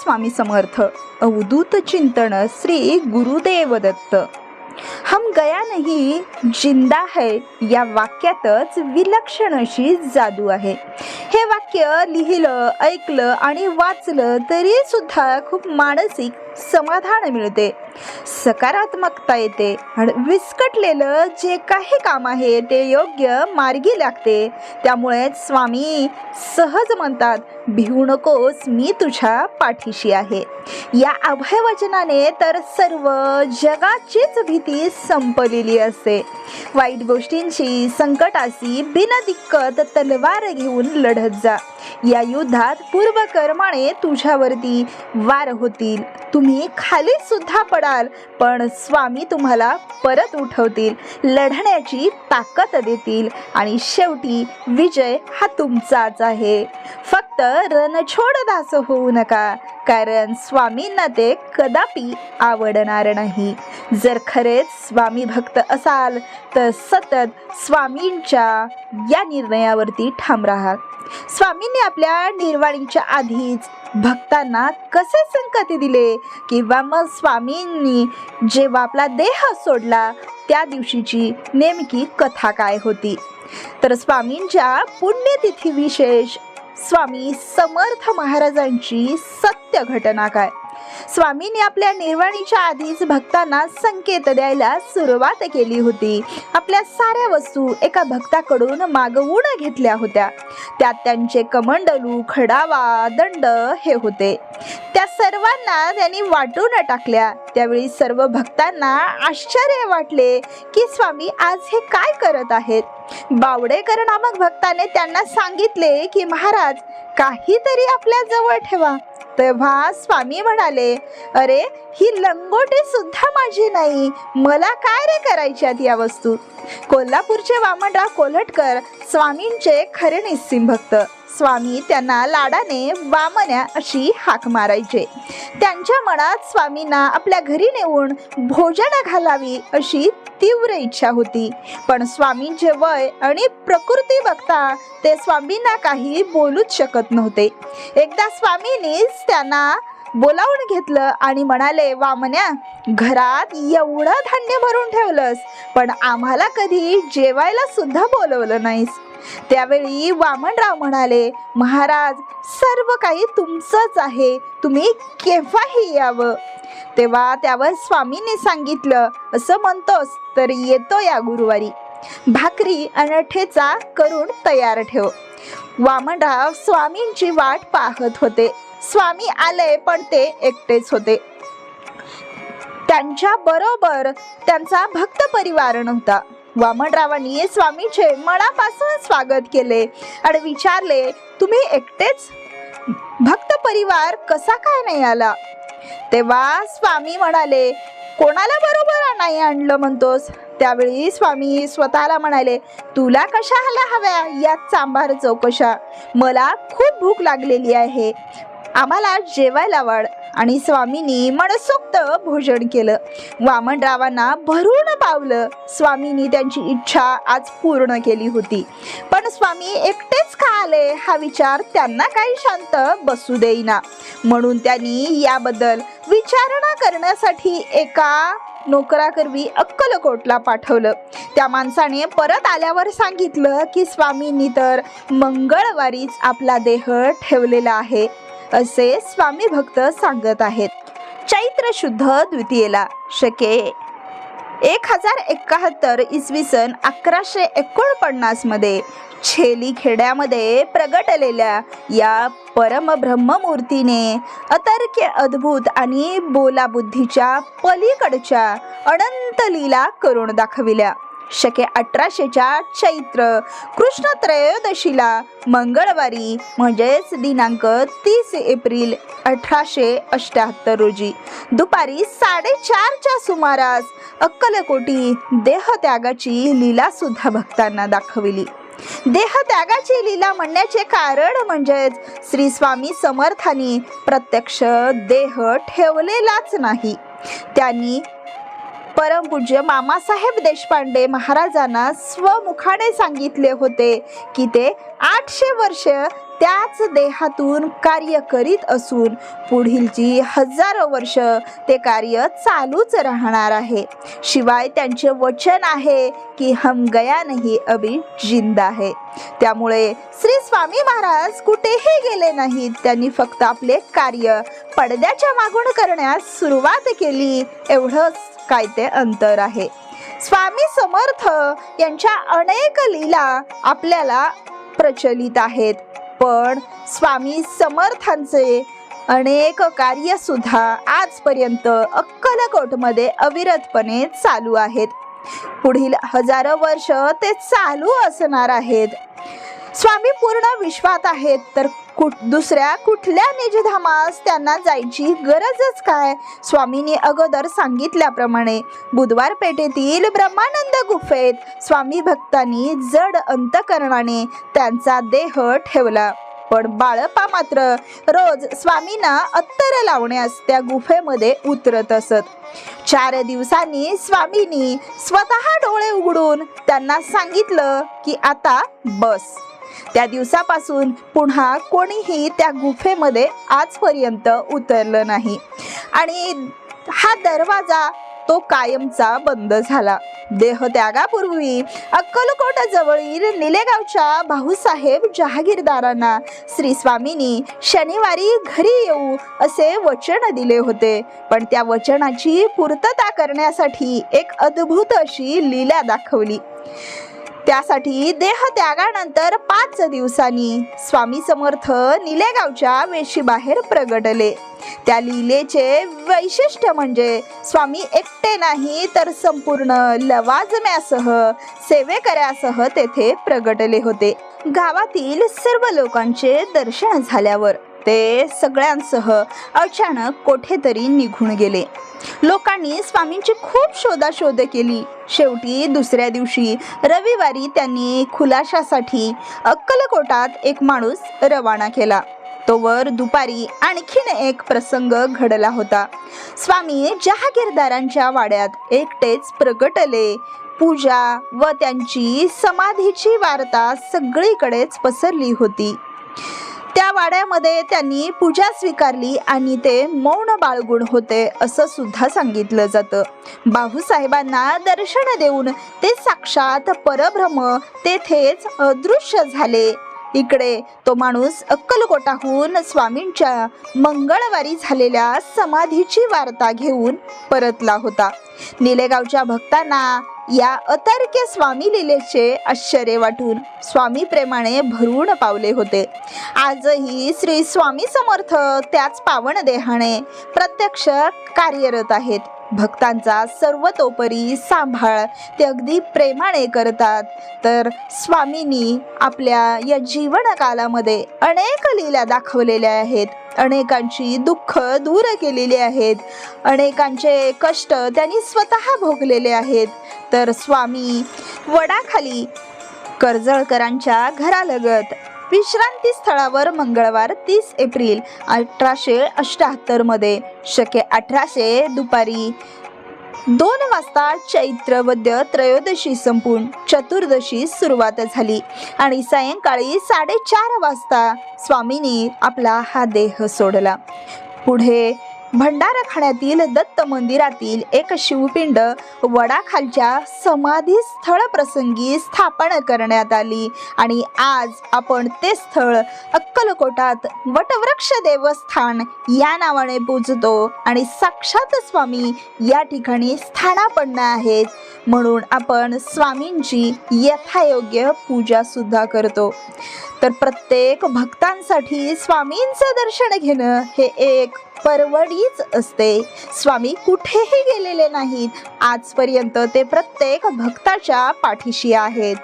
स्वामी समर्थ. अवधूत चिंतन श्री गुरुदेव दत्त हम गया नाही जिंदा है या वाक्यातच विलक्षण अशी जादू आहे. हे वाक्य लिहिलं ऐकलं आणि वाचलं तरी सुद्धा खूप मानसिक समाधान मिळते. सकारात्मकता येते आणि विस्कटलेलं जे काही काम आहे ते योग्य मार्गी लागते. त्यामुळे स्वामी सहज म्हणतात भिवू नकोस मी तुझ्या पाठीशी आहे. या अभयवचनाने तर सर्व जगाचीच भीती संपलेली असते. वाईट गोष्टींशी संकटाशी बिनदिक्कत तलवार घेऊन लढत जा. या युद्धात पूर्वकर्माने तुझ्यावरती वार होतील. तुम्ही खाली सुद्धा पडाल पण स्वामी तुम्हाला परत उठवतील लढण्याची ताकद देतील आणि शेवटी विजय हा तुमचाच आहे. फक्त रणछोड दास होऊ नका कारण स्वामींना ते कदापि आवडणार नाही. जर खरेच स्वामी भक्त असाल तर सतत स्वामींच्या या निर्णयावरती ठाम राहा. स्वामींनी आपल्या निर्वाणीच्या आधीच भक्तांना कसे संकती दिले? किंवा मग स्वामींनी जेव्हा आपला देह सोडला त्या दिवशीची नेमकी कथा काय होती? तर स्वामींच्या पुण्यतिथी विशेष स्वामी समर्थ महाराजांची सत्य घटना काय? स्वामींनी आपल्या निर्वाणीच्या आधीच भक्तांना संकेत द्यायला सुरुवात केली होती. आपल्या साऱ्या वस्तू एका भक्ताकडून मागवून घेतल्या होत्या. त्यात त्यांचे कमंडलू खडावा दंड हे होते. त्या सर्वांना त्यांनी वाटून टाकल्या. त्यावेळी सर्व भक्तांना आश्चर्य वाटले की स्वामी आज हे काय करत आहेत? बावडेकर नामक भक्ताने त्यांना सांगितले की महाराज काहीतरी आपल्या जवळ ठेवा. तेव्हा स्वामी म्हणाले अरे ही लंगोटी सुद्धा माझी नाही. मला काय रे करायच्यात या वस्तू? कोल्हापूरचे वामनराव कोल्हटकर स्वामींचे खरे निस्सिम भक्त स्वामी त्यांना लाडाने वामन्या अशी हाक मारायचे. त्यांच्या मनात स्वामींना आपल्या घरी नेऊन भोजन घालावी अशी तीव्र इच्छा होती. पण स्वामींचे वय आणि प्रकृती बघता ते स्वामींना काही बोलूच शकत नव्हते. एकदा स्वामींनीच त्यांना बोलावून घेतलं आणि म्हणाले वामन्या घरात एवढं धान्य भरून ठेवलंस पण आम्हाला कधी जेवायला सुद्धा बोलवलं नाहीस. त्यावेळी वामनराव म्हणाले महाराज सर्व काही तुमचंच आहे. तुम्ही केव्हाही यावं. तेव्हा त्यावर स्वामीने सांगितलं असं म्हणतोस तर येतो या गुरुवारी. भाकरी आणि ठेचा करून तयार ठेव. वामनराव स्वामींची वाट पाहत होते. स्वामी आले पण ते एकटेच होते. त्यांच्या बरोबर त्यांचा भक्त परिवार नव्हता. वामनरावांनी स्वामीचे मनापासून स्वागत केले आणि विचारले तुम्ही एकटेच? भक्त परिवार कसा काय नाही आला? तेव्हा स्वामी म्हणाले कोणाला बरोबर नाही आणलं म्हणतोस? त्यावेळी स्वामी स्वतःला म्हणाले तुला कशाला हव्या या चांभार चौकशा? मला खूप भूक लागलेली आहे. आम्हाला जेवायला वाढ. आणि स्वामींनी मनसोक्त भोजन केलं. वामनरावांना भरून पावलं स्वामींनी त्यांची इच्छा आज पूर्ण केली होती. पण स्वामी एकटेच का आले? हा विचार त्यांना काही शांत बसू देईना. म्हणून त्यांनी याबद्दल विचारणा करण्यासाठी एका नोकराकरवी अक्कलकोटला पाठवलं. त्या माणसाने परत आल्यावर सांगितलं की स्वामींनी तर मंगळवारीच आपला देह ठेवलेला आहे. असे स्वामी भक्त सांगत आहेत. चैत्र शुद्ध द्वितीयेला शके एक हजार एकाहत्तर इसवी सन अकराशे एकोणपन्नासमध्ये छेली खेड्यामध्ये प्रगटलेल्या या परमब्रह्ममूर्तीने अतर्क्य अद्भुत आणि बोलाबुद्धीच्या पलीकडच्या अनंत लीला करून दाखविल्या. शके अठराशेच्या चैत्र कृष्ण त्रयोदशीला मंगळवारी म्हणजेच दिनांक तीस एप्रिल अठराशे अष्ट्याहत्तर रोजी दुपारी साडेचारच्या सुमारास अक्कलकोटी देहत्यागाची लीला सुद्धा भक्तांना दाखविली. देहत्यागाची लीला म्हणण्याचे कारण म्हणजेच श्री स्वामी समर्थांनी प्रत्यक्ष देह ठेवलेलाच नाही. त्यांनी परमपूज्य मामासाहेब देशपांडे महाराजांना स्वमुखाने सांगितले होते की ते आठशे वर्ष त्याच देहातून कार्य करीत असून पुढीलची हजारो वर्ष ते कार्य चालूच राहणार आहे. शिवाय त्यांचे वचन आहे की हम गया नाही अभी जिंदा आहे त्यामुळे श्री स्वामी महाराज कुठेही गेले नाहीत. त्यांनी फक्त आपले कार्य पडद्याच्या मागून करण्यास सुरुवात केली. एवढंच काय ते अंतर आहे. स्वामी समर्थ यांच्या अनेक लीला आपल्याला प्रचलित आहेत. पण स्वामी समर्थांचे अनेक कार्य सुद्धा आजपर्यंत अक्कलकोटमध्ये अविरतपणे चालू आहेत. पुढील हजारो वर्ष ते चालू असणार आहेत. स्वामी पूर्ण विश्वात आहेत तर कुठ दुसऱ्या कुठल्या निजधामास त्यांना जायची गरजच काय? स्वामींनी अगोदर सांगितल्याप्रमाणे बुधवार पेठेतील ब्रह्मानंद गुफेत स्वामी भक्तांनी जड अंतकरणाने त्यांचा देह ठेवला. पण बाळपा मात्र रोज स्वामींना अत्तर लावण्यास त्या गुफेमध्ये उतरत असत. चार दिवसांनी स्वामींनी स्वतः डोळे उघडून त्यांना सांगितलं की आता बस. त्या दिवसापासून पुन्हा कोणीही त्या गुफेमध्ये आजपर्यंत उतरलं नाही. आणि हा दरवाजा तो कायमचा बंद झाला. देहत्यागापूर्वी अक्कलकोट जवळील निलेगावच्या भाऊसाहेब जहागीरदारांना श्री स्वामींनी शनिवारी घरी येऊ असे वचन दिले होते. पण त्या वचनाची पूर्तता करण्यासाठी एक अद्भुत अशी लीला दाखवली. त्यासाठी देह त्यागानंतर पाच दिवसांनी स्वामी समर्थ निलेगावच्या वेशीबाहेर प्रगटले. त्या लीलेचे वैशिष्ट्य म्हणजे स्वामी एकटे नाही तर संपूर्ण लवाजम्यासह सेवेकऱ्यासह तेथे प्रगटले होते. गावातील सर्व लोकांचे दर्शन झाल्यावर ते सगळ्यांसह अचानक कोठेतरी निघून गेले. लोकांनी स्वामींची खूप शोधाशोध केली. शेवटी दुसऱ्या दिवशी रविवारी त्यांनी खुलाशासाठी अक्कलकोटात एक माणूस रवाना केला. तोवर दुपारी आणखीन एक प्रसंग घडला होता. स्वामी जहागीरदारांच्या वाड्यात एकटेच प्रगटले. पूजा व त्यांची समाधीची वार्ता सगळीकडेच पसरली होती. त्या वाड्यामध्ये त्यांनी पूजा स्वीकारली आणि ते मौन बाळगुण होते असं सुद्धा सांगितलं जातं. बाहूसाहेबांना दर्शन देऊन ते साक्षात परब्रह्म तेथेच अदृश्य झाले. इकडे तो माणूस अक्कलकोटाहून स्वामींच्या मंगळवारी झालेल्या समाधीची वार्ता घेऊन परतला होता. निलेगावच्या भक्तांना या अतर्क्य स्वामी लिलेचे आश्चर्य वाटून स्वामी प्रेमाने भरून पावले होते. आजही श्री स्वामी समर्थ त्याच पावन देहाने प्रत्यक्ष कार्यरत आहेत. भक्तांचा सर्वतोपरी सांभाळ ते अगदी प्रेमाने करतात. तर स्वामींनी आपल्या या जीवनकालामध्ये अनेक लीला दाखवलेल्या आहेत. अनेकांची दुःख दूर केलेली आहेत. अनेकांचे कष्ट त्यांनी स्वतः भोगलेले आहेत. तर स्वामी वडाखाली कर्जळकरांच्या घरालगत विश्रांती स्थळावर मंगळवार तीस एप्रिल अठराशे अष्ट्याहत्तरमध्ये शके अठराशे दुपारी दोन वाजता चैत्रवद्य त्रयोदशी संपून चतुर्दशी सुरुवात झाली. आणि सायंकाळी साडेचार वाजता स्वामींनी आपला हा देह सोडला. पुढे भंडारखाण्यातील दत्त मंदिरातील एक शिवपिंड वडाखालच्या समाधी स्थळ प्रसंगी स्थापन करण्यात आली. आणि आज आपण ते स्थळ अक्कलकोटात वटवृक्ष देवस्थान या नावाने पूजतो. आणि साक्षात स्वामी या ठिकाणी स्थानापन्न आहेत. म्हणून आपण स्वामींची यथायोग्य पूजा सुद्धा करतो. तर प्रत्येक भक्तांसाठी स्वामींचं दर्शन घेणं हे एक परवडीच असते. स्वामी कुठेही गेलेले नाहीत. आजपर्यंत ते प्रत्येक भक्ताच्या पाठीशी आहेत.